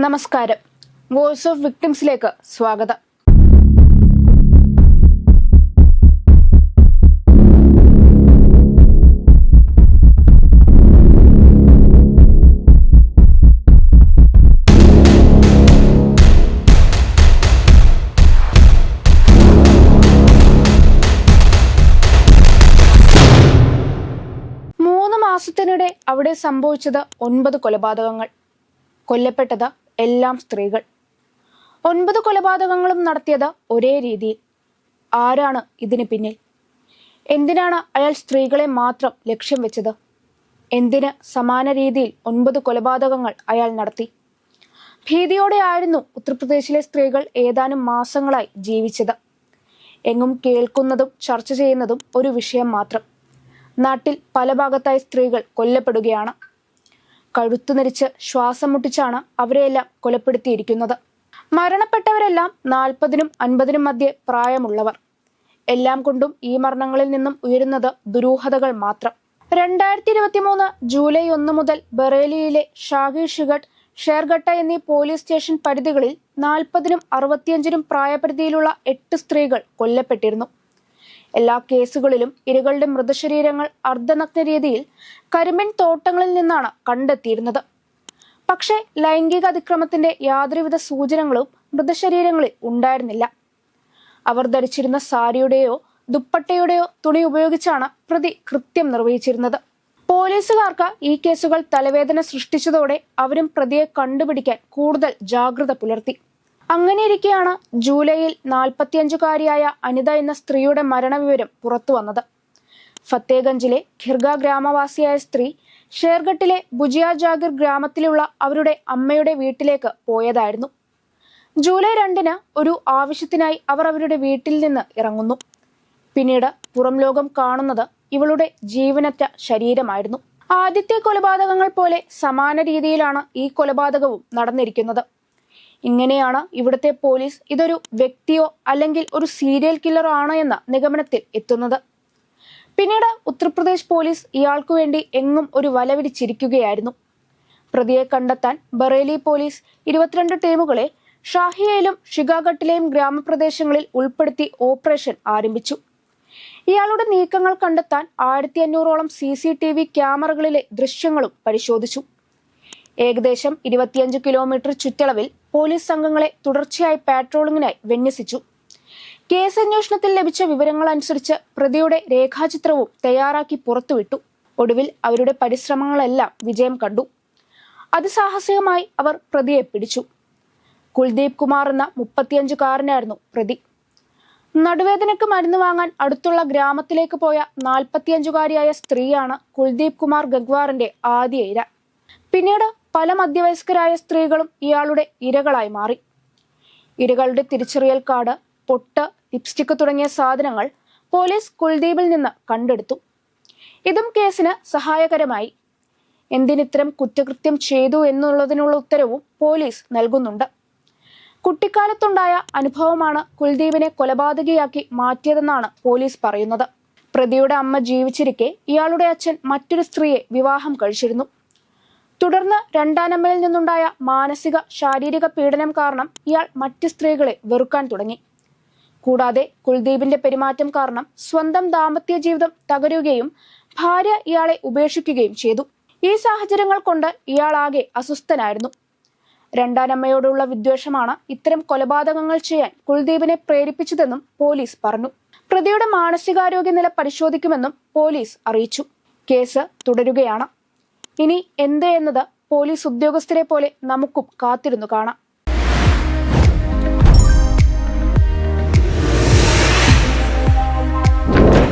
നമസ്കാരം. Voice of വിക്ടിംസിലേക്ക് സ്വാഗതം. മാസത്തിനിടെ അവിടെ സംഭവിച്ചത് ഒൻപത് കൊലപാതകങ്ങൾ. കൊല്ലപ്പെട്ടത് എല്ലാം സ്ത്രീകൾ. ഒൻപത് കൊലപാതകങ്ങളും നടത്തിയത് ഒരേ രീതിയിൽ. ആരാണ് ഇതിന് പിന്നിൽ? എന്തിനാണ് അയാൾ സ്ത്രീകളെ മാത്രം ലക്ഷ്യം വെച്ചത്? എന്തിന് സമാന രീതിയിൽ ഒൻപത് കൊലപാതകങ്ങൾ അയാൾ നടത്തി? ഭീതിയോടെ ആയിരുന്നു ഉത്തർപ്രദേശിലെ സ്ത്രീകൾ ഏതാനും മാസങ്ങളായി ജീവിച്ചത്. എങ്ങും കേൾക്കുന്നതും ചർച്ച ചെയ്യുന്നതും ഒരു വിഷയം മാത്രം. നാട്ടിൽ പല ഭാഗത്തായി സ്ത്രീകൾ കൊല്ലപ്പെടുകയാണ്. കഴുത്തു ശ്വാസം മുട്ടിച്ചാണ് അവരെയെല്ലാം കൊലപ്പെടുത്തിയിരിക്കുന്നത്. മരണപ്പെട്ടവരെല്ലാം നാൽപ്പതിനും അൻപതിനും മധ്യേ പ്രായമുള്ളവർ. എല്ലാം കൊണ്ടും ഈ മരണങ്ങളിൽ നിന്നും ഉയരുന്നത് ദുരൂഹതകൾ മാത്രം. രണ്ടായിരത്തി ഇരുപത്തി മൂന്ന് ജൂലൈ ഒന്ന് മുതൽ ബറേലിയിലെ ഷാഹി ഷിഗട്ട് ഷേർഗട്ട എന്നീ പോലീസ് സ്റ്റേഷൻ പരിധികളിൽ നാൽപ്പതിനും അറുപത്തിയഞ്ചിനും പ്രായപരിധിയിലുള്ള എട്ട് സ്ത്രീകൾ കൊല്ലപ്പെട്ടിരുന്നു. എല്ലാ കേസുകളിലും ഇരകളുടെ മൃതശരീരങ്ങൾ അർദ്ധനഗ്ന രീതിയിൽ കരിമിൻ തോട്ടങ്ങളിൽ നിന്നാണ് കണ്ടെത്തിയിരുന്നത്. പക്ഷേ ലൈംഗിക അതിക്രമത്തിന്റെ യാതൊരുവിധ സൂചനകളും മൃതശരീരങ്ങളിൽ ഉണ്ടായിരുന്നില്ല. അവർ ധരിച്ചിരുന്ന സാരിയുടെയോ ദുപ്പട്ടയുടെയോ തുണി ഉപയോഗിച്ചാണ് പ്രതി കൃത്യം നിർവഹിച്ചിരുന്നത്. പോലീസുകാർക്ക് ഈ കേസുകൾ തലവേദന സൃഷ്ടിച്ചതോടെ അവരും പ്രതിയെ കണ്ടുപിടിക്കാൻ കൂടുതൽ ജാഗ്രത പുലർത്തി. അങ്ങനെയിരിക്കെയാണ് ജൂലൈയിൽ നാൽപ്പത്തിയഞ്ചുകാരിയായ അനിത എന്ന സ്ത്രീയുടെ മരണവിവരം പുറത്തു വന്നത് ഫത്തേഗഞ്ചിലെ ഖിർഗ ഗ്രാമവാസിയായ സ്ത്രീ ഷേർഗട്ടിലെ ബുജിയ ജാഗിർ ഗ്രാമത്തിലുള്ള അവരുടെ അമ്മയുടെ വീട്ടിലേക്ക് പോയതായിരുന്നു. ജൂലൈ രണ്ടിന് ഒരു ആവശ്യത്തിനായി അവർ അവരുടെ വീട്ടിൽ നിന്ന് ഇറങ്ങുന്നു. പിന്നീട് പുറം ലോകം കാണുന്നത് ഇവളുടെ ജീവനറ്റ ശരീരമായിരുന്നു. ആദ്യത്തെ കൊലപാതകങ്ങൾ പോലെ സമാന രീതിയിലാണ് ഈ കൊലപാതകവും നടന്നിരിക്കുന്നത്. ഇങ്ങനെയാണ് ഇവിടുത്തെ പോലീസ് ഇതൊരു വ്യക്തിയോ അല്ലെങ്കിൽ ഒരു സീരിയൽ കില്ലറോ ആണോ എന്ന നിഗമനത്തിൽ എത്തുന്നത്. പിന്നീട് ഉത്തർപ്രദേശ് പോലീസ് ഇയാൾക്കു വേണ്ടി എങ്ങും ഒരു വല വിരിച്ചിരിക്കുകയായിരുന്നു പ്രതിയെ കണ്ടെത്താൻ ബറേലി പോലീസ് ഇരുപത്തിരണ്ട് ടീമുകളെ ഷാഹിയയിലും ഷിഗാഘട്ടിലെയും ഗ്രാമപ്രദേശങ്ങളിൽ ഉൾപ്പെടുത്തി ഓപ്പറേഷൻ ആരംഭിച്ചു. ഇയാളുടെ നീക്കങ്ങൾ കണ്ടെത്താൻ ആയിരത്തി അഞ്ഞൂറോളം സി സി ടി വി ക്യാമറകളിലെ ദൃശ്യങ്ങളും പരിശോധിച്ചു. ഏകദേശം ഇരുപത്തിയഞ്ച് കിലോമീറ്റർ ചുറ്റളവിൽ പോലീസ് സംഘങ്ങളെ തുടർച്ചയായി പാട്രോളിംഗിനായി വിന്യസിച്ചു. കേസന്വേഷണത്തിൽ ലഭിച്ച വിവരങ്ങൾ അനുസരിച്ച് പ്രതിയുടെ രേഖാചിത്രവും തയ്യാറാക്കി പുറത്തുവിട്ടു. ഒടുവിൽ അവരുടെ പരിശ്രമങ്ങളെല്ലാം വിജയം കണ്ടു. അതിസാഹസികമായി അവർ പ്രതിയെ പിടിച്ചു. കുൽദീപ് കുമാർ എന്ന മുപ്പത്തിയഞ്ചുകാരനായിരുന്നു പ്രതി. നടുവേദനയ്ക്ക് മരുന്ന് വാങ്ങാൻ അടുത്തുള്ള ഗ്രാമത്തിലേക്ക് പോയ നാൽപ്പത്തിയഞ്ചുകാരിയായ സ്ത്രീയാണ് കുൽദീപ് കുമാർ ഗഗ്വാറിന്റെ ആദ്യ ഇര. പിന്നീട് പല മധ്യവയസ്കരായ സ്ത്രീകളും ഇയാളുടെ ഇരകളായി മാറി. ഇരകളുടെ തിരിച്ചറിയൽ കാർഡ് പൊട്ട് ലിപ്സ്റ്റിക് തുടങ്ങിയ സാധനങ്ങൾ പോലീസ് കുൽദീപിൽ നിന്ന് കണ്ടെടുത്തു. ഇതും കേസിന് സഹായകരമായി. എന്തിനിത്തരം കുറ്റകൃത്യം ചെയ്തു എന്നുള്ളതിനുള്ള ഉത്തരവും പോലീസ് നൽകുന്നുണ്ട്. കുട്ടിക്കാലത്തുണ്ടായ അനുഭവമാണ് കുൽദീപിനെ കൊലപാതകയാക്കി മാറ്റിയതെന്നാണ് പോലീസ് പറയുന്നത്. പ്രതിയുടെ അമ്മ ജീവിച്ചിരിക്കെ ഇയാളുടെ അച്ഛൻ മറ്റൊരു സ്ത്രീയെ വിവാഹം കഴിച്ചിരുന്നു. തുടർന്ന് രണ്ടാനമ്മയിൽ നിന്നുണ്ടായ മാനസിക ശാരീരിക പീഡനം കാരണം ഇയാൾ മറ്റ് സ്ത്രീകളെ വെറുക്കാൻ തുടങ്ങി. കൂടാതെ കുൽദീപിന്റെ പെരുമാറ്റം കാരണം സ്വന്തം ദാമ്പത്യ ജീവിതം തകരുകയും ഭാര്യ ഇയാളെ ഉപേക്ഷിക്കുകയും ചെയ്തു. ഈ സാഹചര്യങ്ങൾ കൊണ്ട് ഇയാളാകെ അസ്വസ്ഥനായിരുന്നു. രണ്ടാനമ്മയോടുള്ള വിദ്വേഷമാണ് ഇത്തരം കൊലപാതകങ്ങൾ ചെയ്യാൻ കുൽദീപിനെ പ്രേരിപ്പിച്ചതെന്നും പോലീസ് പറഞ്ഞു. പ്രതിയുടെ മാനസികാരോഗ്യ നില പരിശോധിക്കുമെന്നും പോലീസ് അറിയിച്ചു. കേസ് തുടരുകയാണ്. ഇനി എന്ത് എന്നത് പോലീസ് ഉദ്യോഗസ്ഥരെ പോലെ നമുക്കും കാത്തിരുന്നു കാണാം.